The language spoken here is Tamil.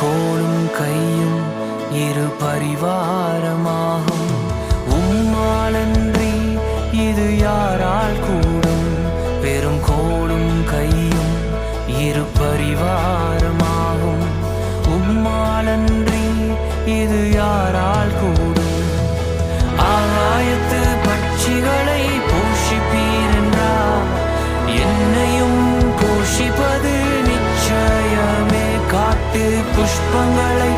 கோலும் கையும் இரு பரிவாரமாகும். உம்மாலன்றி இது யாரால் கூடும்? பெரும் கோலும் கையும் இரு பரிவாரமாகும் காட்டு புஷ்பங்களை